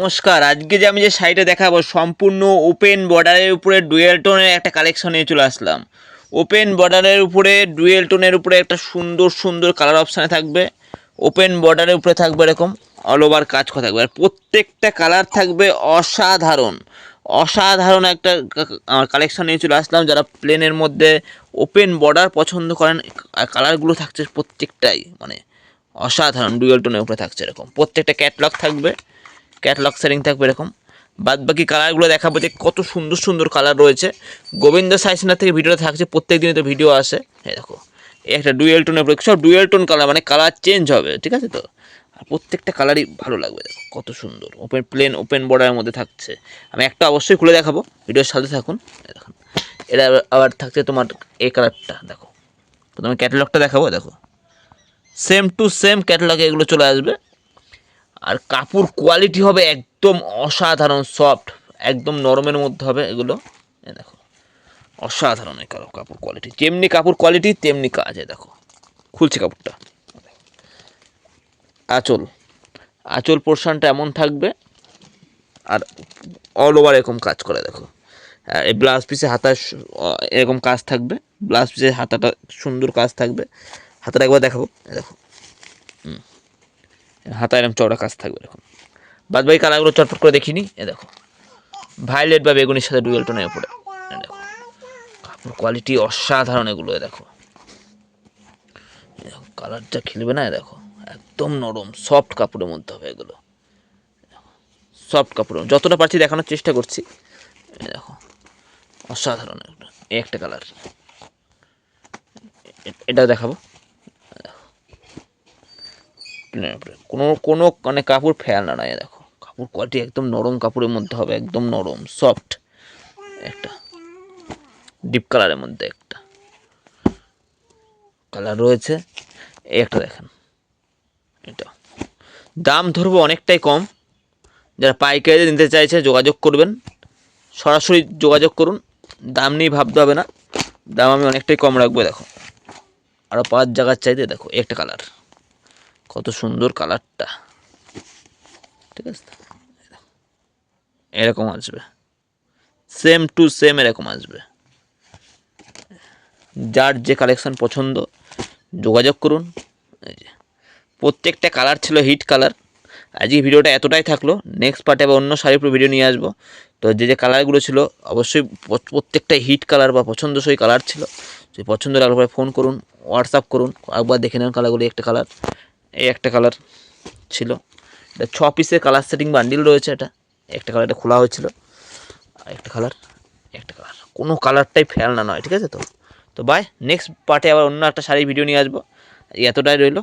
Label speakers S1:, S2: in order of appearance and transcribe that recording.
S1: নমস্কার, আজকে যে আমি যে শাড়িটা দেখাবো সম্পূর্ণ ওপেন বর্ডারের উপরে ডুয়েল টোনের একটা কালেকশন নিয়ে চলে আসলাম। ওপেন বর্ডারের উপরে ডুয়েল টোনের উপরে একটা সুন্দর সুন্দর কালার অপশানে থাকবে। ওপেন বর্ডারের উপরে থাকবে এরকম অল ওভার কাজ করা থাকবে। আর প্রত্যেকটা কালার থাকবে অসাধারণ অসাধারণ একটা কালেকশন নিয়ে চলে আসলাম। যারা প্লেনের মধ্যে ওপেন বর্ডার পছন্দ করেন, আর কালারগুলো থাকছে প্রত্যেকটাই মানে অসাধারণ ডুয়েল টোনের উপরে থাকছে এরকম। প্রত্যেকটা ক্যাটলগ থাকবে। ক্যাটলগ সেটিং থাকবে এরকম। বাদ বাকি কালারগুলো দেখাবো যে কত সুন্দর সুন্দর কালার রয়েছে। গোবিন্দ সাইসিনার থেকে ভিডিওটা থাকছে প্রত্যেক দিনই তো ভিডিও আসে। এই দেখো একটা ডুয়েল টোনের উপরে সব ডুয়েল টোন কালার মানে কালার চেঞ্জ হবে, ঠিক আছে তো? আর প্রত্যেকটা কালারই ভালো লাগবে, দেখো, কত সুন্দর। ওপেন প্লেন ওপেন বর্ডারের মধ্যে থাকছে। আমি একটা অবশ্যই খুলে দেখাবো ভিডিওর সাথে থাকুন। দেখুন এটা আবার থাকছে তোমার এই কালারটা দেখো। প্রথমে ক্যাটালগটা দেখাবো, দেখো। সেম টু সেম ক্যাটালগে এগুলো চলে আসবে। আর কাপড় কোয়ালিটি হবে একদম অসাধারণ সফট একদম নরমের মধ্যে হবে এগুলো। দেখো অসাধারণ এই কাপড় কোয়ালিটি যেমনি কাপড় কোয়ালিটি তেমনি কাজ দেখো। খুলছে কাপড়টা। আঁচল আঁচল পোর্শনটা এমন থাকবে আর অল ওভার এরকম কাজ করে দেখো। এই ব্লাউজ পিসে আহ, এরকম কাজ থাকবে ব্লাউজ পিসে হাতাটা সুন্দর কাজ থাকবে। হাতাটা একবার দেখাবো দেখো। হাতা এরকম চওড়া কাজ থাকবে এরকম। বাদ বাকি কালারগুলো চটপট করে দেখিনি, এ দেখো। ভায়োলেট বা বেগুনির সাথে ডুয়েল টোনের উপরে দেখো। কাপড় কোয়ালিটি অসাধারণ এগুলো দেখো। কালারটা খেলবে না দেখো। একদম নরম সফট কাপড়ের মধ্যে হবে এগুলো। সফট কাপড়ের যতটা পারছি দেখানোর চেষ্টা করছি দেখো। অসাধারণ একটা কালার। এটা দেখাবো। কোনো কোনো মানে কাপড় ফেলনা নয় দেখো। কাপড় কোয়ালিটি একদম নরম কাপড়ের মধ্যে হবে, একদম নরম সফট একটা। ডিপ কালারের মধ্যে একটা। কালার রয়েছে। এই একটা দেখেন। এটা। দাম ধরবো অনেকটাই কম। যারা পাইকারি নিতে চাইছে, যোগাযোগ করবেন। সরাসরি যোগাযোগ করুন। দাম নিয়ে ভাবতে হবে না। দাম আমি অনেকটাই কম রাখব, দেখো। আরও পাঁচ জায়গার চাইতে, দেখো, একটা কালার কত সুন্দর কালারটা। ঠিক আছে এরকম আসবে। সেম টু সেম এরকম আসবে। যার যে কালেকশন পছন্দ, যোগাযোগ করুন। এই যে, প্রত্যেকটা কালার ছিল হিট কালার আজকে ভিডিওটা এতটাই থাকল। নেক্সট পার্টে বা অন্য শাড়ির উপর ভিডিও নিয়ে আসব। তো যে যে কালারগুলো ছিল, অবশ্যই প- প্রত্যেকটাই হিট কালার বা পছন্দসই কালার ছিল। যদি পছন্দ লাগলে ফোন করুন হোয়াটসঅ্যাপ করুন। একবার দেখে নেন কালারগুলি একটা কালার এই একটা কালার ছিল। এটা ছ পিসের কালার সেটিং বান্ডিল রয়েছে এটা। একটা কালার এটা খোলা হয়েছিল। আর একটা কালার একটা কালার কোনো কালারটাই ফেলনা নয়, ঠিক আছে তো? তো বাই নেক্সট পার্টে আবার অন্য একটা শাড়ির ভিডিও নিয়ে আসব। এতটাই রইল।